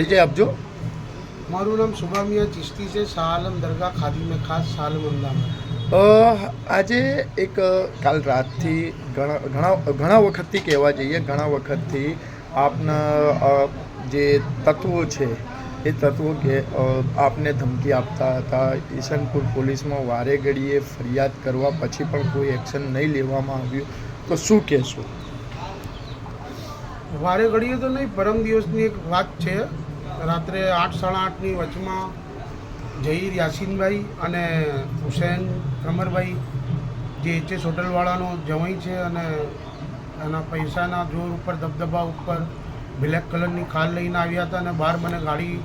પરિચય આપજો. મારું નામ સુભામિયા ચિશ્તી છે શાહઆલમ દરગાહ ખાદીમે ખાસ શાહઆલમ અમદાવાદ આજે એક કાલ રાતથી ઘણા ઘણા ઘણા વખતથી કહેવા જઈએ ઘણા વખતથી આપના જે તત્વો છે એ તત્વો કે આપને ધમકી આપતા હતા ઈશનપુર પોલીસમાં વારે ઘડીએ ફરિયાદ કરવા પછી પણ કોઈ એક્શન નહીં લેવામાં આવ્યું. તો શું કહેશો? વારે ઘડીએ તો નહીં પરમ દિવસની એક વાત છે. રાત્રે આઠ, સાડા આઠની વચમાં જહીર યાસીનભાઈ અને હુસૈન કમરભાઈ, જે એચએસ હોટલવાળાનો જવાઈ છે અને એના પૈસાના જોર ઉપર ધબધબા ઉપર બ્લેક કલરની કાર લઈને આવ્યા હતા અને બહાર મને ગાડી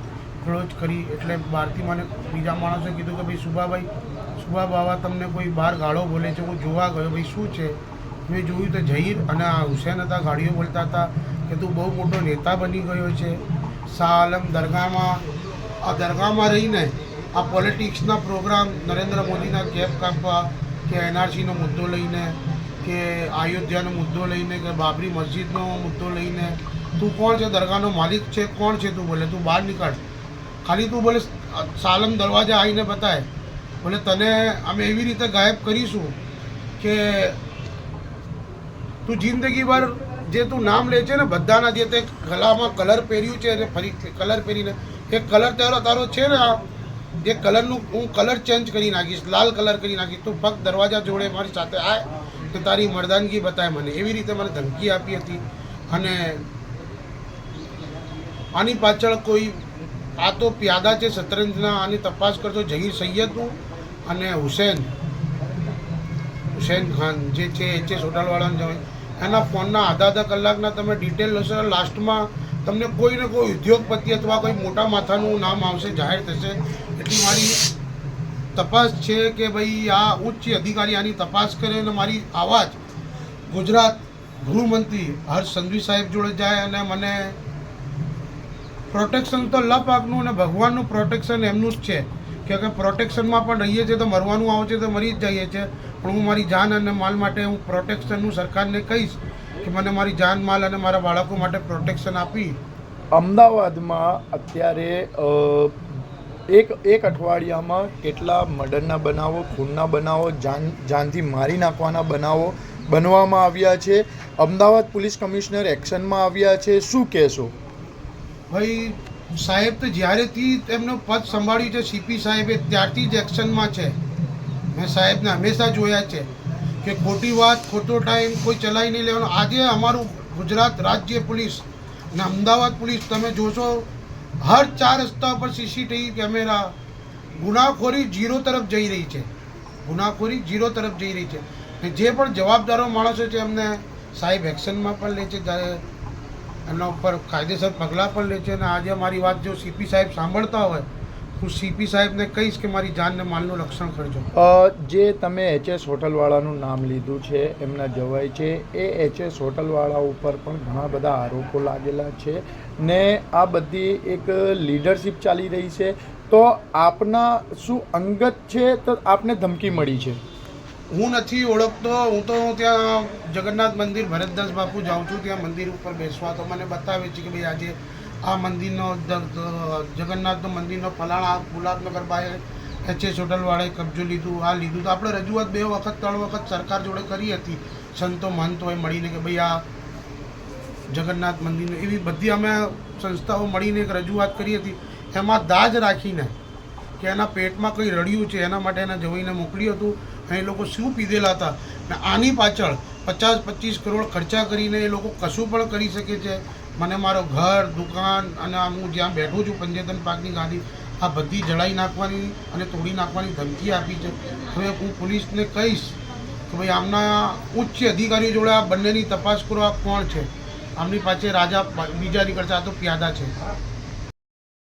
ક્લોઝ કરી એટલે બહારથી મને બીજા માણસે કીધું કે ભાઈ, સુભાભાઈ સુભા બાવા તમને કોઈ બહાર ગાળો બોલે છે, હું જોવા ગયો, ભાઈ, શું છે? મેં જોયું તો જહીર અને આ હુસેન હતા, ગાડીઓ બોલતા હતા કે તું બહુ મોટો નેતા બની ગયો છે. શાહ આલમ દરગાહમાં, આ દરગાહમાં રહીને આ પોલિટિક્સના પ્રોગ્રામ નરેન્દ્ર મોદીના કેપ કાપવા, કે એનઆરસીનો મુદ્દો લઈને, કે અયોધ્યાનો મુદ્દો લઈને, કે બાબરી મસ્જિદનો મુદ્દો લઈને, તું કોણ છે, દરગાહનો માલિક છે, કોણ છે તું બોલે, તું બહાર નીકળ. ખાલી તું બોલે સાલમ દરવાજા આવીને બતાય. બોલે, તને અમે એવી રીતે ગાયબ કરીશું કે તું જિંદગીભર જે તું નામ લે છે ને, બધાના જે તે ગલામાં કલર પહેર્યું છે અને ફરી કલર પહેરીને, એ કલર તારો તારો છે ને આ જે કલરનું હું કલર ચેન્જ કરી નાખીશ, લાલ કલર કરી નાખીશ. તું ફક્ત દરવાજા જોડે મારી સાથે આય, તો તારી મરદાનગી બતાય મને. એવી રીતે મને ધમકી આપી હતી. અને આની પાછળ કોઈ, આ તો પ્યાદા છે, શતરંજના, આની તપાસ કરતો જહીર સૈયદનું અને હુસેન હુસેન ખાન જે છે એચ એસ હોટલવાળાને જવાય. એના ફોનના આધા આધા કલાકના તમે ડિટેલ લેશો લાસ્ટમાં તમને કોઈ ને કોઈ ઉદ્યોગપતિ અથવા કોઈ મોટા માથાનું નામ આવશે, જાહેર થશે. એટલી મારી તપાસ છે કે ભાઈ આ ઉચ્ચ અધિકારી આની તપાસ કરે અને મારી આવાજ ગુજરાત ગૃહમંત્રી હર્ષ સંઘવી સાહેબ જોડે જાય અને મને પ્રોટેક્શન તો લપાકનું અને ભગવાનનું પ્રોટેક્શન એમનું જ છે. કે કે પ્રોટેક્શનમાં પણ રહીએ છીએ તો મરવાનું આવે છે તો મરી જ જઈએ છીએ. પણ હું મારી જાન અને માલ માટે હું પ્રોટેક્શનનું સરકારને કહીશ કે મને મારી જાન માલ અને મારા બાળકો માટે પ્રોટેક્શન આપી. અમદાવાદમાં અત્યારે એક એક અઠવાડિયામાં કેટલા મર્ડરના બનાવો ખૂનના બનાવો જાન જાનથી મારી નાખવાના બનાવો બનવામાં આવ્યા છે? અમદાવાદ પોલીસ કમિશનર એક્શનમાં આવ્યા છે. શું કહેશો? ભાઈ સાહેબ તો જ્યારેથી તેમનું પદ સંભાળ્યું છે સીપી સાહેબે, ત્યારથી જ એક્શનમાં છે. મેં સાહેબને હંમેશા જોયા છે કે ખોટી વાત, ખોટો ટાઈમ કોઈ ચલાવી નહીં લેવાનો. આજે અમારું ગુજરાત રાજ્ય પોલીસ અને અમદાવાદ પોલીસ, તમે જોશો, હર ચાર રસ્તા પર સીસીટીવી કેમેરા, ગુનાખોરી જીરો તરફ જઈ રહી છે. ગુનાખોરી જીરો તરફ જઈ રહી છે. જે પણ જવાબદારો માણસો છે એમને સાહેબ એક્શનમાં પણ લે છે. જ્યારે એમના ઉપર કાયદેસર પગલાં પણ લે છે અને આજે મારી વાત જો સીપી સાહેબ સાંભળતા હોય હું સીપી સાહેબને કહીશ કે મારી જાનને માલનું રક્ષણ કરજો. જે તમે એચએસ હોટલવાળાનું નામ લીધું છે, એમના જવાય છે, એ એચએસ હોટલવાળા ઉપર પણ ઘણા બધા આરોપો લાગેલા છે ને આ બધી એક લીડરશિપ ચાલી રહી છે. તો આપના શું અંગત છે, તો આપને ધમકી મળી છે? હું નથી ઓળખતો, હું તો ત્યાં જગન્નાથ મંદિર, ભરતદાસ બાપુ જાઉં છું, ત્યાં મંદિર ઉપર બેસવા. તો મને બતાવે છે કે ભાઈ આજે આ મંદિરનો જગન્નાથનો મંદિરનો ફલાણા ગુલાબનગર બાએ એચએસ હોટલવાળાએ કબજો લીધું, આ લીધું. તો આપણે રજૂઆત બે વખત, ત્રણ વખત સરકાર જોડે કરી હતી. સંતો મહંતોએ મળીને કે ભાઈ આ જગન્નાથ મંદિરને, એવી બધી અમે સંસ્થાઓ મળીને એક રજૂઆત કરી હતી. એમાં દાજ રાખીને કે એના પેટમાં કંઈ રડ્યું છે, એના માટે એને જવાઈને મોકલ્યું હતું. અને એ લોકો શું પીધેલા હતા? ને આની પાછળ પચાસ પચીસ કરોડ ખર્ચા કરીને એ લોકો કશું પણ કરી શકે છે? મને મારો ઘર, દુકાન અને આમ હું જ્યાં બેઠું છું પંચેતન પાકની ગાડી, આ બધી જળાઈ નાખવાની અને તોડી નાખવાની ધમકી આપી છે. હવે હું પોલીસને કહીશ કે ભાઈ, આમના ઉચ્ચ અધિકારીઓ જોડે આ બંનેની તપાસ કરો આ કોણ છે? આમની પાસે રાજા બીજા નીકળશે આ તો પ્યાદા છે.